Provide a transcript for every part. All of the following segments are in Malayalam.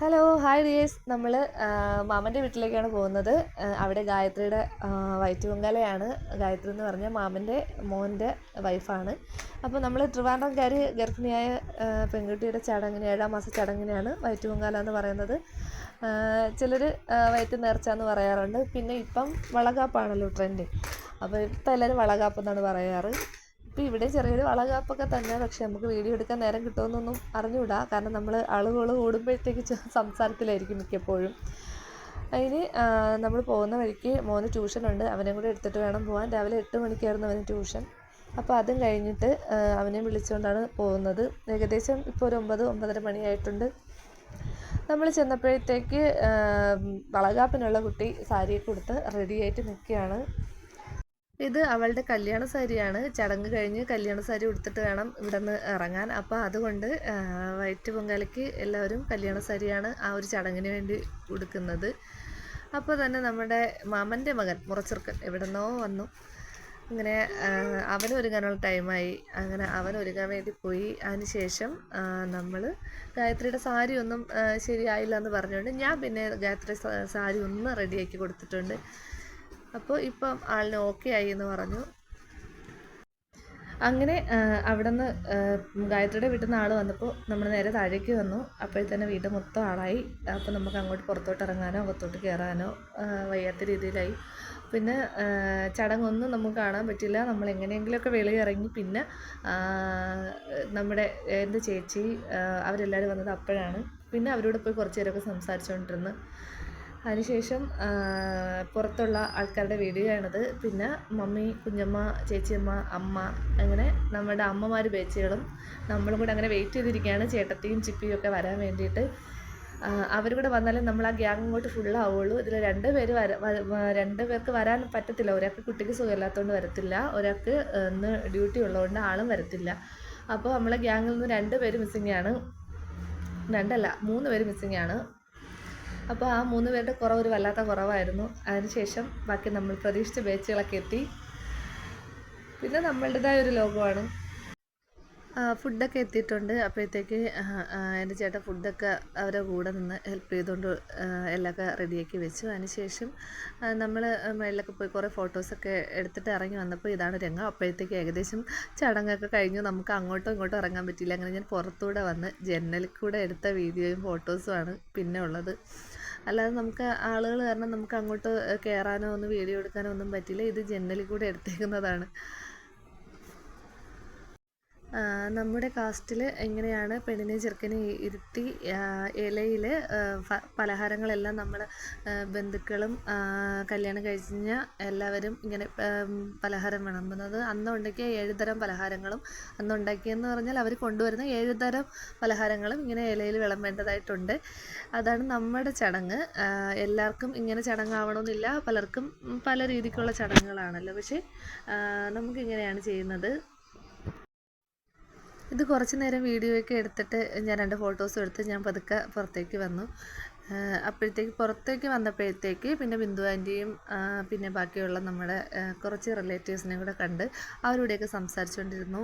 ഹലോ ഹായ് ഡിയേഴ്സ് നമ്മൾ മാമന്റെ വീട്ടിലേക്കാണ് പോകുന്നത്. അവിടെ ഗായത്രിയുടെ വയറ്റ് പൊങ്കാലയാണ് ഗായത്രി എന്ന് പറഞ്ഞാൽ മാമന്റെ മോന്റെ വൈഫാണ്. അപ്പോൾ നമ്മൾ ട്രിവാൻഡ്രം കയറി ഗർഭിണിയായ പെൺകുട്ടിയുടെ ചടങ്ങിന് ഏഴാം മാസ ചടങ്ങിനെയാണ് വയറ്റ് പൊങ്കാല എന്ന് പറയുന്നത്. ചിലർ വയറ്റ് നേർച്ച എന്ന് പറയാറുണ്ട്. പിന്നെ ഇപ്പം വളകാപ്പാണല്ലോ ട്രെൻഡ്. അപ്പോൾ ഇപ്പം എല്ലാവരും വളകാപ്പ് എന്നാണ് പറയാറ്. ഇപ്പോൾ ഇവിടെ ചെറിയൊരു വളകാപ്പൊക്കെ തന്നെ. പക്ഷെ നമുക്ക് വീഡിയോ എടുക്കാൻ നേരം കിട്ടുമെന്നൊന്നും അറിഞ്ഞുകൂടാ. കാരണം നമ്മൾ ആളുകൾ കൂടുമ്പോഴത്തേക്ക് സംസാരത്തിലായിരിക്കും മിക്കപ്പോഴും. അതിന് നമ്മൾ പോകുന്ന വഴിക്ക് മോന് ട്യൂഷനുണ്ട്. അവനെ കൂടെ എടുത്തിട്ട് വേണം പോകാൻ രാവിലെ എട്ട് മണിക്കായിരുന്നു അവന് ട്യൂഷൻ. അപ്പോൾ അതും കഴിഞ്ഞിട്ട് അവനെ വിളിച്ചുകൊണ്ടാണ് പോകുന്നത്. ഏകദേശം ഇപ്പോൾ ഒരു ഒമ്പത് ഒമ്പതര മണിയായിട്ടുണ്ട്. നമ്മൾ ചെന്നപ്പോഴത്തേക്ക് വളകാപ്പിനുള്ള കുട്ടി സാരിയൊക്കെ കൊടുത്ത് റെഡിയായിട്ട് നിൽക്കുകയാണ്. ഇത് അവളുടെ കല്യാണ സാരിയാണ്. ചടങ്ങ് കഴിഞ്ഞ് കല്യാണ സാരി ഉടുത്തിട്ട് വേണം ഇവിടെ നിന്ന് ഇറങ്ങാൻ. അപ്പോൾ അതുകൊണ്ട് വൈറ്റ് പൊങ്കാലയ്ക്ക് എല്ലാവരും കല്യാണ സാരിയാണ് ആ ഒരു ചടങ്ങിന് വേണ്ടി ഉടുക്കുന്നത്. അപ്പോൾ തന്നെ നമ്മുടെ മാമന്റെ മകൻ മുറച്ചെറുക്കൻ എവിടെ നിന്നോ വന്നു. ഇങ്ങനെ അവൻ ഒരുങ്ങാനുള്ള ടൈമായി. അങ്ങനെ അവൻ ഒരുങ്ങാൻ വേണ്ടി പോയി. അതിന് ശേഷം നമ്മൾ ഗായത്രിയുടെ സാരി ഒന്നും ശരിയായില്ല എന്ന് പറഞ്ഞുകൊണ്ട് ഞാൻ പിന്നെ ഗായത്രി സാരി ഒന്ന് റെഡിയാക്കി കൊടുത്തിട്ടുണ്ട്. അപ്പോൾ ഇപ്പം ആളിന് ഓക്കെ ആയി എന്ന് പറഞ്ഞു. അങ്ങനെ അവിടെ നിന്ന് ഗായത്രിയുടെ വീട്ടിൽ നിന്ന് ആൾ വന്നപ്പോൾ നമ്മൾ നേരെ താഴേക്ക് വന്നു. അപ്പോഴത്തന്നെ വീട് മൊത്തം ആളായി. അപ്പോൾ നമുക്ക് അങ്ങോട്ട് പുറത്തോട്ട് ഇറങ്ങാനോ അകത്തോട്ട് കയറാനോ വയ്യാത്ത രീതിയിലായി. പിന്നെ ചടങ്ങൊന്നും നമുക്ക് കാണാൻ പറ്റില്ല. നമ്മൾ എങ്ങനെയെങ്കിലുമൊക്കെ വെളിയിൽ ഇറങ്ങി പിന്നെ നമ്മുടെ എന്റെ ചേച്ചി അവരെല്ലാവരും വന്നത് അപ്പോഴാണ്. പിന്നെ അവരോട് പോയി കുറച്ച് നേരമൊക്കെ സംസാരിച്ചുകൊണ്ടിരുന്ന്. അതിനുശേഷം പുറത്തുള്ള ആൾക്കാരുടെ വീടുകയാണത് പിന്നെ മമ്മി കുഞ്ഞമ്മ ചേച്ചിയമ്മ അമ്മ അങ്ങനെ നമ്മുടെ അമ്മമാർ ബേച്ചികളും നമ്മളും കൂടെ അങ്ങനെ വെയിറ്റ് ചെയ്തിരിക്കുകയാണ്. ചേട്ടത്തിയും ചിപ്പിയും ഒക്കെ വരാൻ വേണ്ടിയിട്ട്. അവർ കൂടെ വന്നാലേ നമ്മൾ ആ ഗ്യാങ് ഇങ്ങോട്ട് ഫുള്ളാവുള്ളൂ ഇതിൽ രണ്ട് പേര് വര രണ്ട് പേർക്ക് വരാൻ പറ്റത്തില്ല. ഒരാൾക്ക് കുട്ടിക്ക് സുഖമില്ലാത്തതുകൊണ്ട് വരത്തില്ല. ഒരാൾക്ക് ഇന്ന് ഡ്യൂട്ടി ഉള്ളതുകൊണ്ട് ആളും വരത്തില്ല. അപ്പോൾ നമ്മളെ ഗ്യാങ്ങിൽ നിന്ന് രണ്ട് പേര് മിസ്സിംഗ് ആണ്. രണ്ടല്ല മൂന്ന് പേര് മിസ്സിംഗ് ആണ്. അപ്പോൾ ആ മൂന്ന് പേരുടെ കുറവ് ഒരു വല്ലാത്ത കുറവായിരുന്നു. അതിനുശേഷം ബാക്കി നമ്മൾ പ്രതീക്ഷിച്ച ബാച്ചുകളൊക്കെ എത്തി. പിന്നെ നമ്മളുടേതായ ഒരു ലോകമാണ്. ഫുഡൊക്കെ എത്തിയിട്ടുണ്ട്. അപ്പോഴത്തേക്ക് എന്റെ ചേട്ടൻ ഫുഡൊക്കെ അവരെ കൂടെ നിന്ന് ഹെൽപ്പ് ചെയ്തുകൊണ്ട് എല്ലാം എല്ലാമൊക്കെ റെഡിയാക്കി വെച്ചു. അതിനുശേഷം നമ്മൾ മേളിലൊക്കെ പോയി കുറേ ഫോട്ടോസൊക്കെ എടുത്തിട്ട് ഇറങ്ങി വന്നപ്പോൾ ഇതാണ് രംഗം. അപ്പോഴത്തേക്ക് ഏകദേശം ചടങ്ങൊക്കെ കഴിഞ്ഞു. നമുക്ക് അങ്ങോട്ടും ഇങ്ങോട്ടും ഇറങ്ങാൻ പറ്റിയില്ല. അങ്ങനെ ഞാൻ പുറത്തൂടെ വന്ന് ജനലിൽ കൂടെ എടുത്ത വീഡിയോയും ഫോട്ടോസുമാണ് പിന്നെ ഉള്ളത്. അല്ലാതെ നമുക്ക് ആളുകൾ കാരണം നമുക്ക് അങ്ങോട്ട് കയറാനോ ഒന്ന് വീഡിയോ എടുക്കാനോ ഒന്നും പറ്റില്ല. ഇത് ജനലിൽ കൂടെ എടുത്തേക്കുന്നതാണ്. നമ്മുടെ കാസ്റ്റിൽ എങ്ങനെയാണ് പെണ്ണിനെ ചെറുക്കനെ ഇരുത്തി ഇലയിൽ പലഹാരങ്ങളെല്ലാം നമ്മൾ ബന്ധുക്കളും കല്യാണം കഴിഞ്ഞ എല്ലാവരും ഇങ്ങനെ പലഹാരം വിളമ്പുന്നത് അന്നുണ്ടാക്കിയ ഏഴുതരം പലഹാരങ്ങളും അന്നുണ്ടാക്കിയെന്ന് പറഞ്ഞാൽ അവർ കൊണ്ടുവരുന്ന ഏഴുതരം പലഹാരങ്ങളും ഇങ്ങനെ ഇലയിൽ വിളമ്പേണ്ടതായിട്ടുണ്ട്. അതാണ് നമ്മുടെ ചടങ്ങ്. എല്ലാവർക്കും ഇങ്ങനെ ചടങ്ങാവണമെന്നില്ല. പലർക്കും പല രീതിക്കുള്ള ചടങ്ങുകളാണല്ലോ. പക്ഷേ നമുക്കിങ്ങനെയാണ് ചെയ്യുന്നത്. ഇത് കുറച്ച് നേരം വീഡിയോ ഒക്കെ എടുത്തിട്ട് ഞാൻ രണ്ട് ഫോട്ടോസ് എടുത്ത് ഞാൻ പതുക്കെ പുറത്തേക്ക് വന്നു. അപ്പോഴത്തേക്ക് പുറത്തേക്ക് വന്നപ്പോഴത്തേക്ക് പിന്നെ ബിന്ദു ആന്റിയും പിന്നെ ബാക്കിയുള്ള നമ്മുടെ കുറച്ച് റിലേറ്റീവ്സിനെ കൂടെ കണ്ട് അവരോടെയൊക്കെ സംസാരിച്ചുകൊണ്ടിരുന്നു.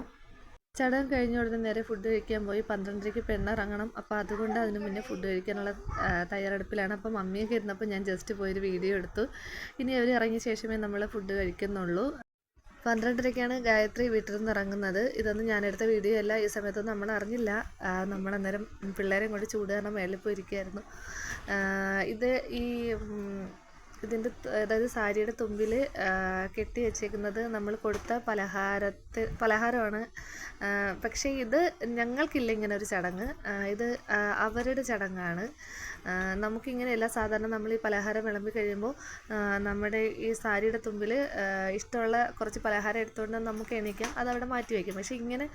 ചടങ്ങ് കഴിഞ്ഞ ഉടനെ നേരെ ഫുഡ് കഴിക്കാൻ പോയി. പന്ത്രണ്ടരയ്ക്ക് പെണ്ണിറങ്ങണം അപ്പോൾ അതുകൊണ്ട് അതിന് മുന്നേ ഫുഡ് കഴിക്കാനുള്ള തയ്യാറെടുപ്പിലാണ്. അപ്പോൾ മമ്മിയൊക്കെ ഇരുന്നപ്പോൾ ഞാൻ ജസ്റ്റ് പോയൊരു വീഡിയോ എടുത്തു. ഇനി അവർ ഇറങ്ങിയ ശേഷമേ നമ്മൾ ഫുഡ് കഴിക്കുന്നുള്ളൂ. പന്ത്രണ്ടരയ്ക്കാണ് ഗായത്രി വീട്ടിൽ നിന്ന് ഇറങ്ങുന്നത് ഇതൊന്നും ഞാനെടുത്ത വീഡിയോ അല്ല. ഈ സമയത്തൊന്നും നമ്മൾ അറിഞ്ഞില്ല നമ്മളന്നേരം നമ്മൾ അന്നേരം പിള്ളേരെ കൊണ്ട് ചൂട് കാരണം മേളിൽ പോയിരിക്കുകയായിരുന്നു. ഇത് ഈ ഇതിന്റെ അതായത് സാരിയുടെ തുമ്പിൽ കെട്ടി വെച്ചേക്കുന്നത് നമ്മൾ കൊടുത്ത പലഹാരത്തെ പലഹാരമാണ്. പക്ഷേ ഇത് ഞങ്ങൾക്കില്ല ഇങ്ങനെ ഒരു ചടങ്ങ്. ഇത് അവരുടെ ചടങ്ങാണ്. നമുക്കിങ്ങനെയല്ല സാധാരണ നമ്മൾ ഈ പലഹാരം വിളമ്പി കഴിയുമ്പോൾ നമ്മുടെ ഈ സാരിയുടെ തുമ്പിൽ ഇഷ്ടമുള്ള കുറച്ച് പലഹാരം എടുത്തുകൊണ്ട് നമുക്ക് എണീക്കാം. അതവിടെ മാറ്റി വയ്ക്കും. പക്ഷേ ഇങ്ങനെ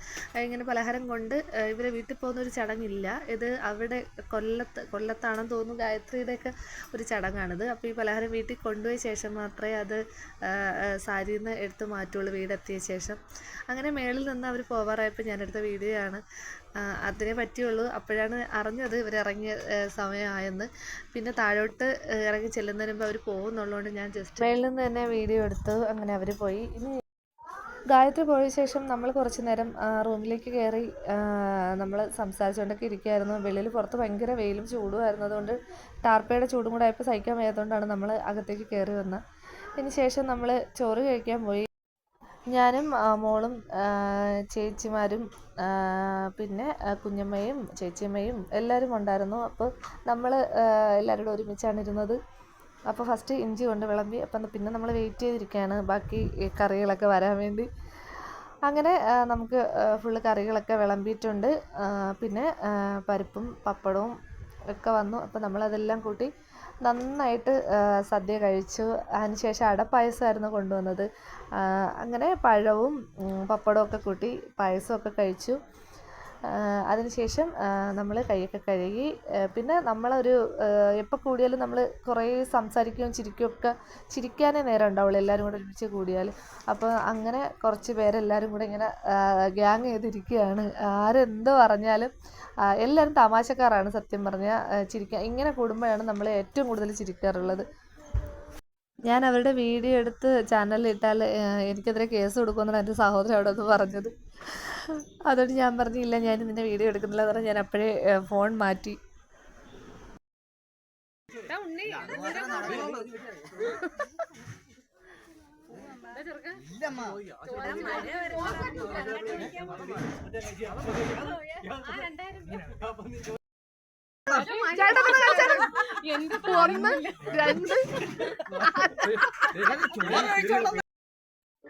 ഇങ്ങനെ പലഹാരം കൊണ്ട് ഇവരെ വീട്ടിൽ പോകുന്ന ഒരു ചടങ്ങില്ല. ഇത് അവിടെ കൊല്ലത്ത് കൊല്ലത്താണെന്ന് തോന്നുന്നു ഗായത്രിയുടെയൊക്കെ ഒരു ചടങ്ങാണിത്. അപ്പോൾ ഈ പലഹാരം വീട്ടിൽ കൊണ്ടുപോയ ശേഷം മാത്രമേ അത് സാരിയിൽ നിന്ന് എടുത്ത് മാറ്റുള്ളൂ വീടെത്തിയ ശേഷം. അങ്ങനെ മേളിൽ നിന്ന് അവർ പോവാറായപ്പോൾ ഞാനെടുത്ത വീഡിയോ ആണ് അതിനെ പറ്റിയുള്ളൂ. അപ്പോഴാണ് അറിഞ്ഞത് ഇവർ ഇറങ്ങിയ സമയമായെന്ന്. പിന്നെ താഴോട്ട് ഇറങ്ങി ചെല്ലുന്നതിന് മുമ്പ് അവർ പോകുന്നുള്ളതുകൊണ്ട് ഞാൻ ജസ്റ്റ് മേളിൽ നിന്ന് തന്നെ വീഡിയോ എടുത്തു. അങ്ങനെ അവർ പോയി. ഇനി ഗായത്രി പോയ ശേഷം നമ്മൾ കുറച്ച് നേരം റൂമിലേക്ക് കയറി നമ്മൾ സംസാരിച്ചുകൊണ്ടൊക്കെ ഇരിക്കുമായിരുന്നു വെളിയിൽ പുറത്ത് ഭയങ്കര വെയിലും ചൂടുമായിരുന്നു അതുകൊണ്ട് ടാർപ്പയുടെ ചൂടും കൂടെ ആയപ്പോൾ സഹിക്കാൻ വയ്യാത്തതുകൊണ്ടാണ് നമ്മൾ അകത്തേക്ക് കയറി വന്നത് അതിന് ശേഷം നമ്മൾ ചോറ് കഴിക്കാൻ പോയി. ഞാനും മോളും ചേച്ചിമാരും പിന്നെ കുഞ്ഞമ്മയും ചേച്ചിയമ്മയും എല്ലാവരും ഉണ്ടായിരുന്നു. അപ്പോൾ നമ്മൾ എല്ലാവരോടും ഒരുമിച്ചാണ് ഇരുന്നത്. അപ്പോൾ ഫസ്റ്റ് ഇഞ്ചി കൊണ്ട് വിളമ്പി അപ്പം പിന്നെ നമ്മൾ വെയിറ്റ് ചെയ്തിരിക്കുകയാണ്. ബാക്കി കറികളൊക്കെ വരാൻ വേണ്ടി. അങ്ങനെ നമുക്ക് ഫുള്ള് കറികളൊക്കെ വിളമ്പിയിട്ടുണ്ട്. പിന്നെ പരിപ്പും പപ്പടവും ഒക്കെ വന്നു. അപ്പോൾ നമ്മളതെല്ലാം കൂട്ടി നന്നായിട്ട് സദ്യ കഴിച്ചു. അതിന് ശേഷം അടപ്പായസമായിരുന്നു കൊണ്ടുവന്നത്. അങ്ങനെ പഴവും പപ്പടവും ഒക്കെ കൂട്ടി പായസമൊക്കെ കഴിച്ചു. അതിനുശേഷം നമ്മൾ കൈയൊക്കെ കഴുകി പിന്നെ നമ്മളൊരു എപ്പോൾ കൂടിയാലും നമ്മൾ കുറേ സംസാരിക്കുകയും ചിരിക്കുകയും ഒക്കെ ചിരിക്കാനേ നേരം ഉണ്ടാവുള്ളൂ. എല്ലാവരും കൂടെ ഒരുമിച്ച് കൂടിയാൽ അപ്പോൾ അങ്ങനെ കുറച്ച് പേരെല്ലാവരും കൂടെ ഇങ്ങനെ ഗ്യാങ് ചെയ്തിരിക്കുകയാണ്. ആരെന്ത് പറഞ്ഞാലും എല്ലാവരും തമാശക്കാരാണ് സത്യം പറഞ്ഞാൽ ചിരിക്കാൻ ഇങ്ങനെ കൂടുമ്പോഴാണ് നമ്മൾ ഏറ്റവും കൂടുതൽ ചിരിക്കാറുള്ളത്. ഞാൻ അവരുടെ വീഡിയോ എടുത്ത് ചാനലിൽ ഇട്ടാൽ എനിക്കെതിരെ കേസ് കൊടുക്കുമെന്നാണ് എന്റെ സഹോദരൻ അവിടെ ഒന്ന് പറഞ്ഞത്. അതുകൊണ്ട് ഞാൻ പറഞ്ഞില്ല ഞാൻ നിന്നെ വീഡിയോ എടുക്കുന്നില്ല എന്ന് പറഞ്ഞ് ഞാൻ അപ്പോഴേ ഫോൺ മാറ്റി ഒന്ന് രണ്ട്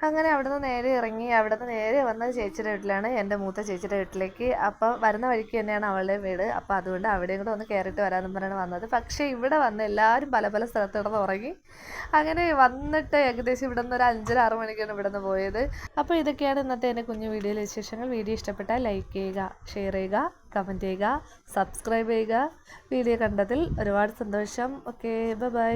അങ്ങനെ അവിടുന്ന് നേരെ ഇറങ്ങി അവിടുന്ന് നേരെ വന്നത് ചേച്ചിയുടെ വീട്ടിലാണ് എന്റെ മൂത്ത ചേച്ചിയുടെ വീട്ടിലേക്ക്. അപ്പം വരുന്ന വഴിക്ക് തന്നെയാണ് അവളുടെ വീട്. അപ്പം അതുകൊണ്ട് അവിടെയും കൂടെ ഒന്ന് കയറിയിട്ട് വരാമെന്ന് പറഞ്ഞാണ് വന്നത്. പക്ഷേ ഇവിടെ വന്ന് എല്ലാവരും പല പല സ്ഥലത്ത് കിടന്ന് ഉറങ്ങി. അങ്ങനെ വന്നിട്ട് ഏകദേശം ഇവിടെ നിന്ന് ഒരു അഞ്ചര ആറ് മണിക്കാണ് ഇവിടെ നിന്ന് പോയത്. അപ്പോൾ ഇതൊക്കെയാണ് ഇന്നത്തെ എന്റെ കുഞ്ഞു വീഡിയോയിലെ വിശേഷങ്ങൾ. വീഡിയോ ഇഷ്ടപ്പെട്ടാൽ ലൈക്ക് ചെയ്യുക ഷെയർ ചെയ്യുക കമന്റ് ചെയ്യുക സബ്സ്ക്രൈബ് ചെയ്യുക. വീഡിയോ കണ്ടതിൽ ഒരുപാട് സന്തോഷം. Okay bye.